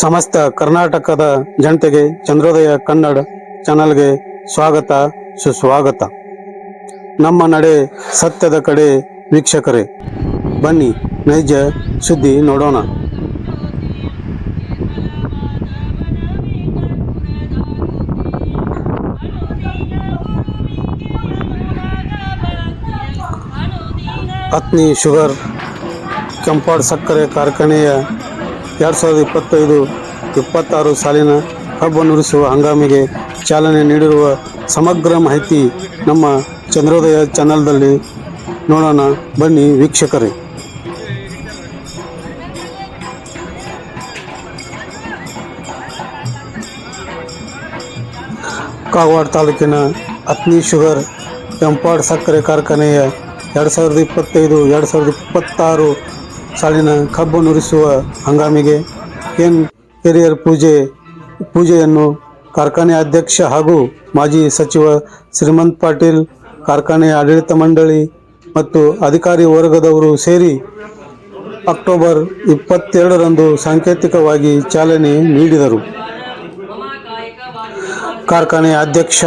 ಸಮಸ್ತ ಕರ್ನಾಟಕದ ಜನತೆಗೆ ಚಂದ್ರೋದಯ ಕನ್ನಡ ಚಾನಲ್ಗೆ ಸ್ವಾಗತ, ಸುಸ್ವಾಗತ. ನಮ್ಮ ನಡೆ ಸತ್ಯದ ಕಡೆ ವೀಕ್ಷಕರೇ, ಬನ್ನಿ ನೈಜ ಸುದ್ದಿ ನೋಡೋಣ. ಪತ್ನಿ ಶುಗರ್ ಕೆಂಪಾಡ್ ಸಕ್ಕರೆ ಕಾರ್ಖಾನೆಯ ಎರಡು ಸಾವಿರದ ಇಪ್ಪತ್ತೈದು ಇಪ್ಪತ್ತಾರು ಸಾಲಿನ ಕಬ್ಬು ನುರಿಸುವ ಹಂಗಾಮಿಗೆ ಚಾಲನೆ ನೀಡಿರುವ ಸಮಗ್ರ ಮಾಹಿತಿ ನಮ್ಮ ಚಂದ್ರೋದಯ ಚಾನಲ್ದಲ್ಲಿ ನೋಡೋಣ. ಬನ್ನಿ ವೀಕ್ಷಕರೇ. ಕಾಗವಾಡ ತಾಲೂಕಿನ ಅತ್ನಿ ಶುಗರ್ ಕೆಂಪಾಡ್ ಸಕ್ಕರೆ ಕಾರ್ಖಾನೆಯ ಎರಡು ಸಾವಿರದ ಇಪ್ಪತ್ತೈದು, ಎರಡು ಸಾವಿರದ ಇಪ್ಪತ್ತಾರು ಸಾಲಿನ ಕಬ್ಬು ನುರಿಸುವ ಹಂಗಾಮಿಗೆ ಕೆನ್ ಕೆರಿಯರ್ ಪೂಜೆ, ಪೂಜೆಯನ್ನು ಕಾರ್ಖಾನೆ ಅಧ್ಯಕ್ಷ ಹಾಗೂ ಮಾಜಿ ಸಚಿವ ಶ್ರೀಮಂತ್ ಪಾಟೀಲ್, ಕಾರ್ಖಾನೆ ಆಡಳಿತ ಮಂಡಳಿ ಮತ್ತು ಅಧಿಕಾರಿ ವರ್ಗದವರು ಸೇರಿ ಅಕ್ಟೋಬರ್ ಇಪ್ಪತ್ತೆರಡರಂದು ಸಾಂಕೇತಿಕವಾಗಿ ಚಾಲನೆ ನೀಡಿದರು. ಕಾರ್ಖಾನೆ ಅಧ್ಯಕ್ಷ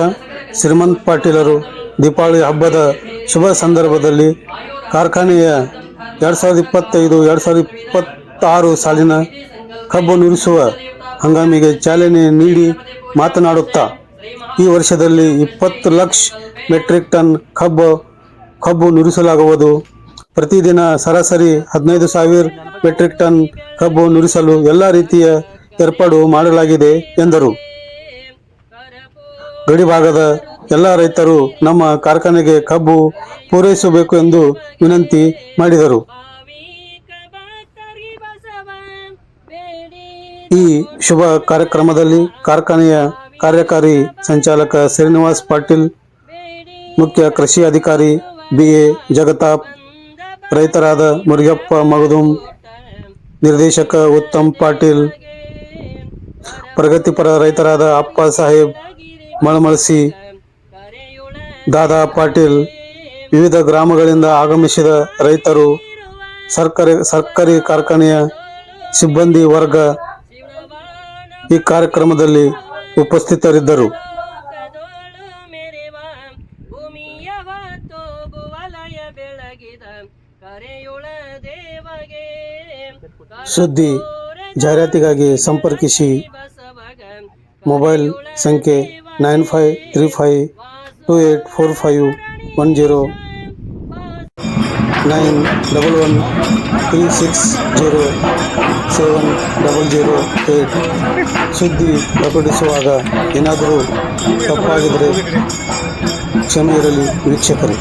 ಶ್ರೀಮಂತ್ ಪಾಟೀಲರು ದೀಪಾವಳಿ ಹಬ್ಬದ ಶುಭ ಸಂದರ್ಭದಲ್ಲಿ ಕಾರ್ಖಾನೆಯ ಎರಡು ಸಾವಿರದ ಇಪ್ಪತ್ತೈದು, ಎರಡು ಸಾವಿರದ ಇಪ್ಪತ್ತಾರು ಸಾಲಿನ ಕಬ್ಬು ನುರಿಸುವ ಹಂಗಾಮಿಗೆ ಚಾಲನೆ ನೀಡಿ ಮಾತನಾಡುತ್ತಾ, ಈ ವರ್ಷದಲ್ಲಿ ಇಪ್ಪತ್ತು ಲಕ್ಷ ಮೆಟ್ರಿಕ್ ಟನ್ ಕಬ್ಬು ಕಬ್ಬು ನುರಿಸಲಾಗುವುದು ಪ್ರತಿದಿನ ಸರಾಸರಿ ಹದಿನೈದು ಸಾವಿರ ಮೆಟ್ರಿಕ್ ಟನ್ ಕಬ್ಬು ನುರಿಸಲು ಎಲ್ಲ ರೀತಿಯ ಏರ್ಪಾಡು ಮಾಡಲಾಗಿದೆ ಎಂದರು. ಗಡಿ ಭಾಗದ ಎಲ್ಲ ರೈತರು ನಮ್ಮ ಕಾರ್ಖಾನೆಗೆ ಕಬ್ಬು ಪೂರೈಸಬೇಕು ಎಂದು ವಿನಂತಿ ಮಾಡಿದರು. ಈ ಶುಭ ಕಾರ್ಯಕ್ರಮದಲ್ಲಿ ಕಾರ್ಖಾನೆಯ ಕಾರ್ಯಕಾರಿ ಸಂಚಾಲಕ ಶ್ರೀನಿವಾಸ್ ಪಾಟೀಲ್, ಮುಖ್ಯ ಕೃಷಿ ಅಧಿಕಾರಿ ಬಿ ಎ ಜಗತಾಪ್, ರೈತರಾದ ಮುರುಗಪ್ಪ ಮಗದುಂ, ನಿರ್ದೇಶಕ ಉತ್ತಮ್ ಪಾಟೀಲ್, ಪ್ರಗತಿಪರ ರೈತರಾದ ಅಪ್ಪ ಸಾಹೇಬ್, ಮಳಮಳಸಿ ದಾದಾ ಪಾಟೀಲ್ ವಿವಿಧ ಗ್ರಾಮಗಳಿಂದ ಆಗಮಿಸಿದ ರೈತರು ಸರ್ಕಾರಿ ಸರ್ಕಾರಿ ಕಾರ್ಖಾನೆಯ ಸಿಬ್ಬಂದಿ ವರ್ಗ ಈ ಕಾರ್ಯಕ್ರಮದಲ್ಲಿ ಉಪಸ್ಥಿತರಿದ್ದರು. ಸುದ್ದಿ ಜಾಹೀರಾತಿಗಾಗಿ ಸಂಪರ್ಕಿಸಿ. ಮೊಬೈಲ್ ಸಂಖ್ಯೆ nine five three five two eight four five one zero nine double one three six zero seven double zero eight ಸುದ್ದಿ ಪ್ರಕಟಿಸುವಾಗ ಏನಾದರೂ ತಪ್ಪಾಗಿದ್ದರೆ ಕ್ಷಮೆ ಇರಲಿ ವೀಕ್ಷಕರೇ.